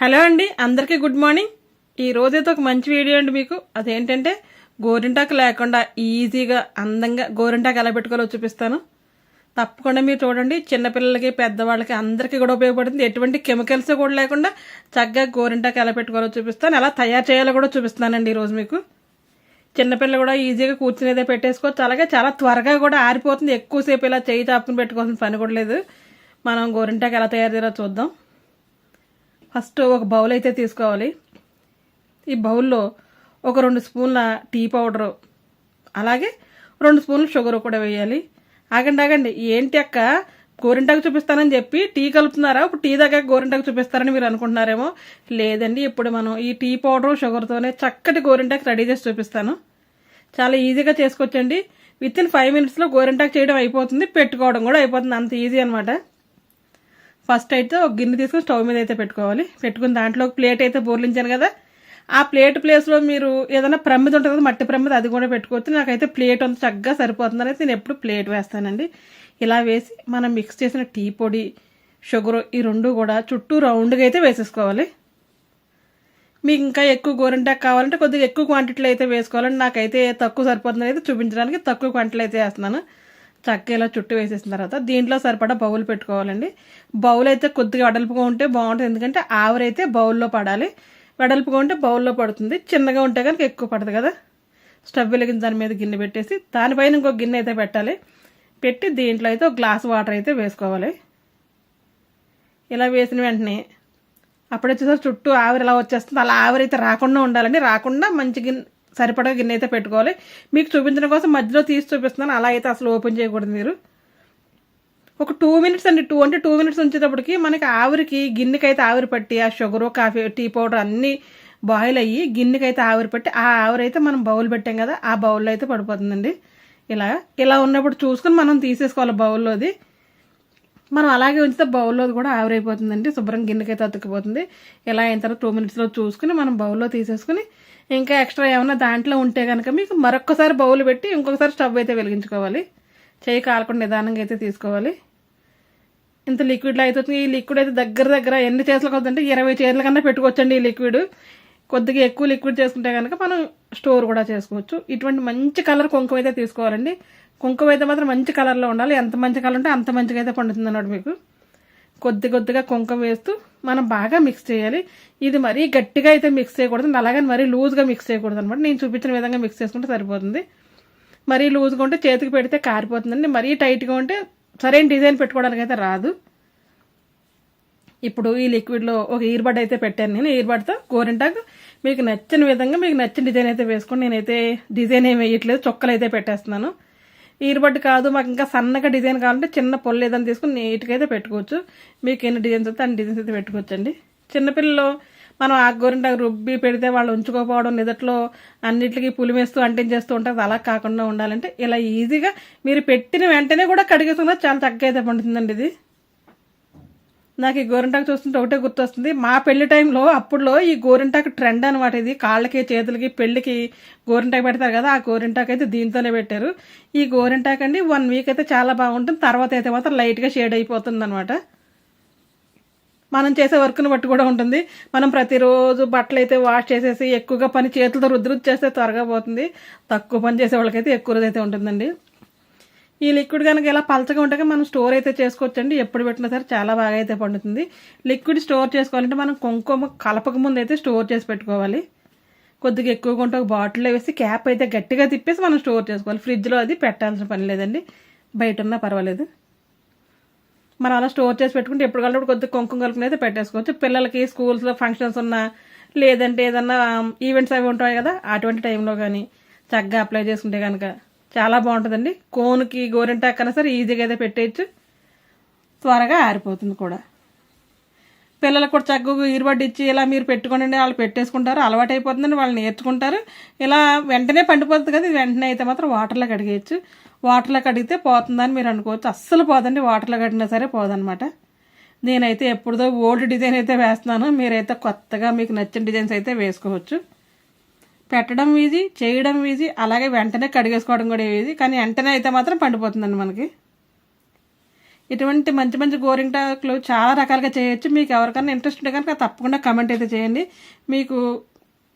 Hello అండి అందరికీ good morning. ఈ రోజైతే ఒక మంచి వీడియో అండి మీకు. అదేంటంటే గోరింటాకు లేకుండా ఈజీగా అందంగా గోరింటాకు ఎలా పెట్టుకోవాలో చూపిస్తాను. తప్పకుండా మీరు చూడండి చిన్నపిల్లలకి పెద్దవాళ్ళకి అందరికీ కూడా ఉపయోగపడుతుంది. ఎటువంటి కెమికల్స్ కూడా లేకుండా చక్కగా గోరింటాకు ఎలా పెట్టుకోవాలో చూపిస్తాను. ఎలా తయారు చేయాలో కూడా చూపిస్తానండి ఈరోజు మీకు. చిన్నపిల్లలు కూడా ఈజీగా కూర్చునేదే పెట్టేసుకోవచ్చు. అలాగే చాలా త్వరగా కూడా ఆరిపోతుంది. ఎక్కువసేపు ఇలా చేయి చాపుకుని పెట్టుకోవాల్సిన పని కూడా లేదు. మనం గోరింటాకు ఎలా తయారు చేయాలో చూద్దాం. ఫస్ట్ ఒక బౌల్ అయితే తీసుకోవాలి. ఈ బౌల్లో ఒక రెండు స్పూన్ల టీ పౌడరు అలాగే రెండు స్పూన్లు షుగర్ కూడా వేయాలి. ఆగండి ఆగండి. ఏంటి అక్క? గోరింటాకు చూపిస్తానని చెప్పి టీ కలుపుతున్నారా? ఇప్పుడు టీ దగ్గర గోరింటాకు చూపిస్తారని మీరు అనుకుంటున్నారేమో. లేదండి ఇప్పుడు మనం ఈ టీ పౌడరు షుగర్తోనే చక్కటి గోరింటాకు రెడీ చేసి చూపిస్తాను. చాలా ఈజీగా చేసుకోవచ్చండి. విత్ ఇన్ ఫైవ్ మినిట్స్లో గోరింటాకు చేయడం అయిపోతుంది పెట్టుకోవడం కూడా అయిపోతుంది. అంత ఈజీ అనమాట ఫస్ట్ అయితే ఒక గిన్నె తీసుకుని స్టవ్ మీద అయితే పెట్టుకోవాలి. పెట్టుకుని దాంట్లో ఒక ప్లేట్ అయితే బోర్లించాను కదా. ఆ ప్లేట్ ప్లేస్లో మీరు ఏదైనా ప్రమిద ఉంటుంది కదా మట్టి ప్రమిద అది కూడా పెట్టుకోవచ్చు. నాకైతే ప్లేట్ అంత చక్కగా సరిపోతుంది అనేది నేను ఎప్పుడు ప్లేట్ వేస్తానండి. ఇలా వేసి మనం మిక్స్ చేసిన టీ పొడి షుగర్ ఈ రెండు కూడా చుట్టూ రౌండ్గా అయితే వేసేసుకోవాలి. మీకు ఇంకా ఎక్కువ గోరింటాకు కావాలంటే కొద్దిగా ఎక్కువ క్వాంటిటీలో అయితే వేసుకోవాలండి. నాకైతే తక్కువ సరిపోతుంది అయితే చూపించడానికి తక్కువ క్వాంటిటీలో అయితే వేస్తున్నాను. చక్క ఇలా చుట్టూ వేసేసిన తర్వాత దీంట్లో సరిపడా బౌల్ పెట్టుకోవాలండి. బౌల్ అయితే కొద్దిగా వెడల్పుగా ఉంటే బాగుంటుంది. ఎందుకంటే ఆవిరైతే బౌల్లో పడాలి. వెడల్పుగా ఉంటే బౌల్లో పడుతుంది. చిన్నగా ఉంటే కనుక ఎక్కువ పడదు కదా. స్టవ్ వెలిగిన దాని మీద గిన్నె పెట్టేసి దానిపైన ఇంకో గిన్నె అయితే పెట్టాలి. పెట్టి దీంట్లో అయితే ఒక గ్లాస్ వాటర్ అయితే వేసుకోవాలి. ఇలా వేసిన వెంటనే అప్పుడే చూసారు చుట్టూ ఆవిరి ఎలా వచ్చేస్తుంది. అలా ఆవిరి అయితే రాకుండా ఉండాలండి. రాకుండా మంచి గిన్నె సరిపడా గిన్నె అయితే పెట్టుకోవాలి. మీకు చూపించడం కోసం మధ్యలో తీసి చూపిస్తున్నాను. అలా అయితే అసలు ఓపెన్ చేయకూడదు మీరు. ఒక టూ మినిట్స్ అండి. టూ అంటే టూ మినిట్స్ ఉంచేటప్పటికి మనకి ఆవిరికి గిన్నెకి అయితే ఆవిరి పట్టి ఆ షుగరు కాఫీ టీ పౌడర్ అన్నీ బాయిల్ అయ్యి గిన్నెకైతే అయితే ఆవిరి పట్టి ఆ ఆవిరి అయితే మనం బౌల్ పెట్టాం కదా ఆ బౌల్లో అయితే పడిపోతుందండి. ఇలా ఇలా ఉన్నప్పుడు చూసుకొని మనం తీసేసుకోవాలి బౌల్లోది. మనం అలాగే ఉంచితే బౌల్లో కూడా ఆవిరైపోతుందండి. శుభ్రం గిన్నెకైతే అతుక్కుపోతుంది. ఇలా అయిన తర్వాత టూ మినిట్స్లో చూసుకుని మనం బౌల్లో తీసేసుకుని ఇంకా ఎక్స్ట్రా ఏమైనా దాంట్లో ఉంటే కనుక మీకు మరొకసారి బౌల్ పెట్టి ఇంకొకసారి స్టవ్ అయితే వెలిగించుకోవాలి. చేయి కాలకుండా నిదానంగా అయితే తీసుకోవాలి. ఇంత లిక్విడ్లో అవుతుంది ఈ లిక్విడ్ అయితే దగ్గర దగ్గర ఎన్ని చేతులకు అవుతుందంటే ఇరవై చేతుల కన్నా పెట్టుకోవచ్చండి ఈ లిక్విడ్. కొద్దిగా ఎక్కువ లిక్విడ్ చేసుకుంటే కనుక మనం స్టోర్ కూడా చేసుకోవచ్చు. ఇటువంటి మంచి కలర్ కుంకుమ అయితే తీసుకోవాలండి. కుంకుమ అయితే మాత్రం మంచి కలర్లో ఉండాలి. ఎంత మంచి కలర్ ఉంటే అంత మంచిగా అయితే పండుతుంది అన్నమాట మీకు. కొద్ది కొద్దిగా కుంకుమ వేస్తూ మనం బాగా మిక్స్ చేయాలి. ఇది మరీ గట్టిగా అయితే మిక్స్ చేయకూడదు. అలాగని మరీ లూజ్గా మిక్స్ చేయకూడదు అనమాట నేను చూపించిన విధంగా మిక్స్ చేసుకుంటే సరిపోతుంది. మరీ లూజ్గా ఉంటే చేతికి పెడితే కారిపోతుందండి. మరీ టైట్గా ఉంటే సరైన డిజైన్ పెట్టుకోవడానికి అయితే రాదు. ఇప్పుడు ఈ లిక్విడ్లో ఒక ఇయర్బడ్ అయితే పెట్టాను నేను. ఇయర్బడ్తో గోరింటాకు. మీకు నచ్చిన విధంగా మీకు నచ్చిన డిజైన్ అయితే వేసుకొని నేనైతే డిజైన్ ఏమి వేయట్లేదు. చొక్కలు అయితే పెట్టేస్తున్నాను. ఈరుబడ్డు కాదు మాకు ఇంకా సన్నగా డిజైన్ కావాలంటే చిన్న పొల్లు ఏదైనా తీసుకుని నీట్గా అయితే పెట్టుకోవచ్చు. మీకు ఎన్ని డిజైన్స్ అయితే అన్ని డిజైన్స్ అయితే పెట్టుకోవచ్చండి. చిన్నపిల్లలు మనం ఆ గోరింటాకు రుబ్బి పెడితే వాళ్ళు ఉంచుకోకపోవడం నిదట్లో అన్నిటికీ పులిమేస్తూ అంటించేస్తూ ఉంటారు. అలా కాకుండా ఉండాలంటే ఇలా ఈజీగా మీరు పెట్టిన వెంటనే కూడా కడిగేసుకున్నా చాలా చక్కగా అయితే పండుతుందండి ఇది. నాకు ఈ గోరింటాకు చూస్తుంటే ఒకటే గుర్తొస్తుంది. మా పెళ్ళి టైంలో అప్పుడులో ఈ గోరింటాకు ట్రెండ్ అనమాట ఇది. కాళ్ళకి చేతులకి పెళ్ళికి గోరింటాకు పెడతారు కదా ఆ గోరింటాకు అయితే దీంతోనే పెట్టారు. ఈ గోరింటాకు అండి వన్ వీక్ అయితే చాలా బాగుంటుంది. తర్వాత అయితే మాత్రం లైట్గా షేడ్ అయిపోతుంది అనమాట మనం చేసే వర్క్ని బట్టి కూడా ఉంటుంది. మనం ప్రతిరోజు బట్టలు అయితే వాష్ చేసేసి ఎక్కువగా పని చేతులతో రుద్దు రుద్దు చేస్తే త్వరగా పోతుంది. తక్కువ పని చేసే వాళ్ళకైతే ఎక్కువ రోజు అయితే ఉంటుందండి. ఈ లిక్విడ్ కనుక ఇలా పలచగా ఉంటే మనం స్టోర్ అయితే చేసుకోవచ్చండి. ఎప్పుడు పెట్టినా సరే చాలా బాగా అయితే పండుతుంది. లిక్విడ్ స్టోర్ చేసుకోవాలంటే మనం కుంకుమ కలపక ముందు అయితే స్టోర్ చేసి పెట్టుకోవాలి. కొద్దిగా ఎక్కువగా ఉంటే ఒక బాటిల్లో వేసి క్యాప్ అయితే గట్టిగా తిప్పేసి మనం స్టోర్ చేసుకోవాలి. ఫ్రిడ్జ్లో అది పెట్టాల్సిన పని లేదండి. బయట ఉన్నా పర్వాలేదు. మనం అలా స్టోర్ చేసి పెట్టుకుంటే ఎప్పుడు కలిపి కొద్దిగా కుంకుమ కలుపుకుని అయితే పెట్టేసుకోవచ్చు. పిల్లలకి స్కూల్స్లో ఫంక్షన్స్ ఉన్నా లేదంటే ఏదన్నా um, ఈవెంట్స్ అవి ఉంటాయి కదా అటువంటి టైంలో కానీ చక్కగా అప్లై చేసుకుంటే కనుక చాలా బాగుంటుందండి. కోన్కి గోరింటాకు కన్నా సరే ఈజీగా అయితే పెట్టేయచ్చు. త్వరగా ఆరిపోతుంది కూడా. పిల్లలకు కూడా చక్కగా ఈరుబడి ఇచ్చి ఇలా మీరు పెట్టుకోండి వాళ్ళు పెట్టేసుకుంటారు అలవాటు అయిపోతుందండి వాళ్ళు నేర్చుకుంటారు. ఇలా వెంటనే పండిపోతుంది కదా వెంటనే అయితే మాత్రం వాటర్లో కడిగేయచ్చు. వాటర్లో కడిగితే పోతుందని మీరు అనుకోవచ్చు. అస్సలు పోదండి వాటర్లో కడిగినా సరే పోదనమాట. నేనైతే ఎప్పుడుదో ఓల్డ్ డిజైన్ అయితే వేస్తున్నాను. మీరైతే కొత్తగా మీకు నచ్చిన డిజైన్స్ అయితే వేసుకోవచ్చు. పెట్టడం ఈజీ చేయడం ఈజీ అలాగే వెంటనే కడిగేసుకోవడం కూడా ఈజీ కానీ వెంటనే అయితే మాత్రం పండిపోతుందండి మనకి. ఇటువంటి మంచి మంచి గోరింటాకులు చాలా రకాలుగా చేయొచ్చు. మీకు ఎవరికైనా ఇంట్రెస్ట్ ఉంటే కనుక తప్పకుండా కమెంట్ అయితే చేయండి. మీకు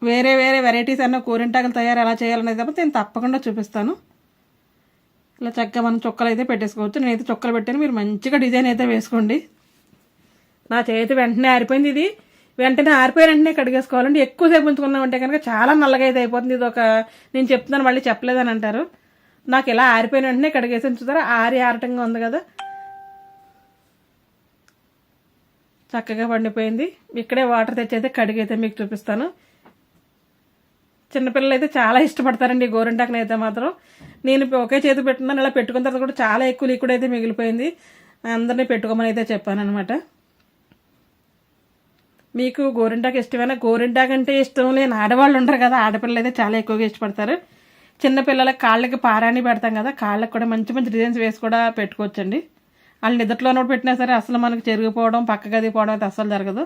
వేరే వేరే వెరైటీస్ అన్న గోరింటాకులు తయారు ఎలా చేయాలనేది కాబట్టి నేను తప్పకుండా చూపిస్తాను. ఇలా చక్కగా మనం చొక్కలు అయితే పెట్టేసుకోవచ్చు. నేనైతే చొక్కలు పెట్టాను. మీరు మంచిగా డిజైన్ అయితే వేసుకోండి. నా చేతి వెంటనే ఆరిపోయింది ఇది. వెంటనే ఆరిపోయిన వెంటనే కడిగేసుకోవాలండి. ఎక్కువసేపు ఉంచుకున్నామంటే కనుక చాలా నల్లగా అయితే అయిపోతుంది. ఇది ఒక నేను చెప్తున్నాను మళ్ళీ చెప్పలేదని అంటారు. నాకు ఇలా ఆరిపోయిన వెంటనే కడిగేసి ఉంచుతారు ఆరి ఆరటంగా ఉంది కదా. చక్కగా పండిపోయింది. ఇక్కడే వాటర్ తెచ్చి అయితే కడిగైతే మీకు చూపిస్తాను. చిన్నపిల్లలు అయితే చాలా ఇష్టపడతారండి ఈ గోరింటాకుని అయితే మాత్రం. నేను ఒకే చేతి పెట్టుకున్నాను ఇలా పెట్టుకున్న తర్వాత కూడా చాలా ఎక్కువ లిక్విడ్ అయితే మిగిలిపోయింది. అందరినీ పెట్టుకోమని అయితే చెప్పాను అనమాట మీకు గోరింటాకు ఇష్టమైనా గోరింటాకు అంటే ఇష్టం లేని ఆడవాళ్ళు ఉంటారు కదా ఆడపిల్లలు అయితే చాలా ఎక్కువగా ఇష్టపడతారు. చిన్నపిల్లలకి కాళ్ళకి పారాణి పెడతాం కదా కాళ్ళకి కూడా మంచి మంచి డిజైన్స్ వేసి కూడా పెట్టుకోవచ్చండి. వాళ్ళు నిద్రలో నోటి పెట్టినా సరే అసలు మనకు చెరిగిపోవడం పక్క గది పోవడం అయితే అసలు జరగదు.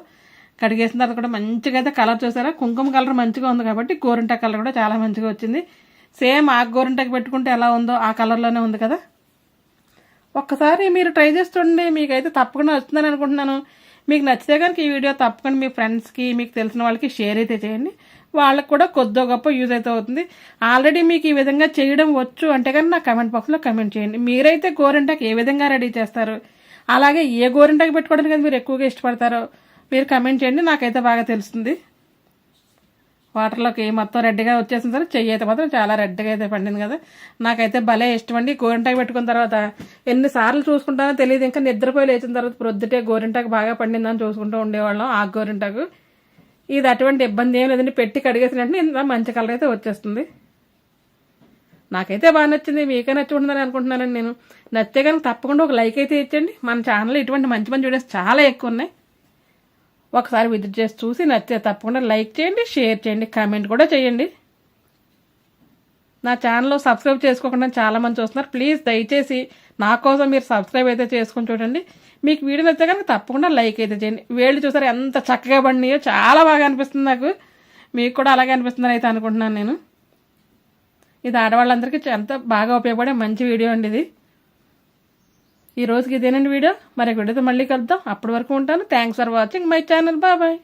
కడిగేసిన తర్వాత కూడా మంచిగా అయితే కలర్ చూసారా? కుంకుమ కలర్ మంచిగా ఉంది కాబట్టి గోరింటా కలర్ కూడా చాలా మంచిగా వచ్చింది. సేమ్ ఆ గోరింటాకు పెట్టుకుంటే ఎలా ఉందో ఆ కలర్లోనే ఉంది కదా. ఒక్కసారి మీరు ట్రై చేస్తుండే మీకైతే తప్పకుండా వస్తుందని అనుకుంటున్నాను. మీకు నచ్చితే కనుక ఈ వీడియో తప్పకుండా మీ ఫ్రెండ్స్కి మీకు తెలిసిన వాళ్ళకి షేర్ అయితే చేయండి. వాళ్ళకి కూడా కొద్దో గొప్ప యూజ్ అయితే అవుతుంది. ఆల్రెడీ మీకు ఈ విధంగా చేయడం వచ్చు అంటే కానీ నా కమెంట్ బాక్స్లో కమెంట్ చేయండి. మీరైతే గోరింటాకు ఏ విధంగా రెడీ చేస్తారు? అలాగే ఏ గోరింటాకు పెట్టుకోవడానికి మీరు ఎక్కువగా ఇష్టపడతారో మీరు కమెంట్ చేయండి. నాకైతే బాగా తెలుస్తుంది. వాటర్లోకి మొత్తం రెడ్డిగా వచ్చేసిన సరే చెయ్యి అయితే మాత్రం చాలా రెడ్గా అయితే పండింది కదా. నాకైతే భలే ఇష్టం అండి. గోరింటాకు పెట్టుకున్న తర్వాత ఎన్నిసార్లు చూసుకుంటానో తెలియదు. ఇంకా నిద్రపోయి లేచిన తర్వాత ప్రొద్దుటే గోరింటాకు బాగా పండిందని చూసుకుంటూ ఉండేవాళ్ళం ఆ గోరింటాకు. ఇది అటువంటి ఇబ్బంది ఏం లేదండి. పెట్టి కడిగేసిన వెంటనే ఇంత మంచి కలర్ అయితే వచ్చేస్తుంది. నాకైతే బాగా నచ్చింది. మీకే నచ్చి ఉంటుందని అనుకుంటున్నానండి నేను. నచ్చే కనుక తప్పకుండా ఒక లైక్ అయితే ఇచ్చండి. మన ఛానల్లో ఇటువంటి మంచి మంచి వీడియోస్ చాలా ఎక్కువ ఉన్నాయి. ఒకసారి విజిట్ చేసి చూసి నచ్చే తప్పకుండా లైక్ చేయండి షేర్ చేయండి కామెంట్ కూడా చేయండి. నా ఛానల్లో సబ్స్క్రైబ్ చేసుకోకుండా చాలామంది చూస్తున్నారు. ప్లీజ్ దయచేసి నా కోసం మీరు సబ్స్క్రైబ్ అయితే చేసుకొని చూడండి. మీకు వీడియో నచ్చే కనుక తప్పకుండా లైక్ అయితే చేయండి. వేళ్ళు చూసారు ఎంత చక్కగా పడినాయో? చాలా బాగా అనిపిస్తుంది నాకు. మీకు కూడా అలాగే అనిపిస్తుందని అయితే అనుకుంటున్నాను నేను. ఇది ఆడవాళ్ళందరికీ ఎంత బాగా ఉపయోగపడే మంచి వీడియో అండి ఇది. ఈ రోజుకి ఇదేనండి వీడియో. మరి వీడియోతో మళ్ళీ కలుద్దాం. అప్పటి వరకు ఉంటాను. Thanks for watching my channel బాబాయ్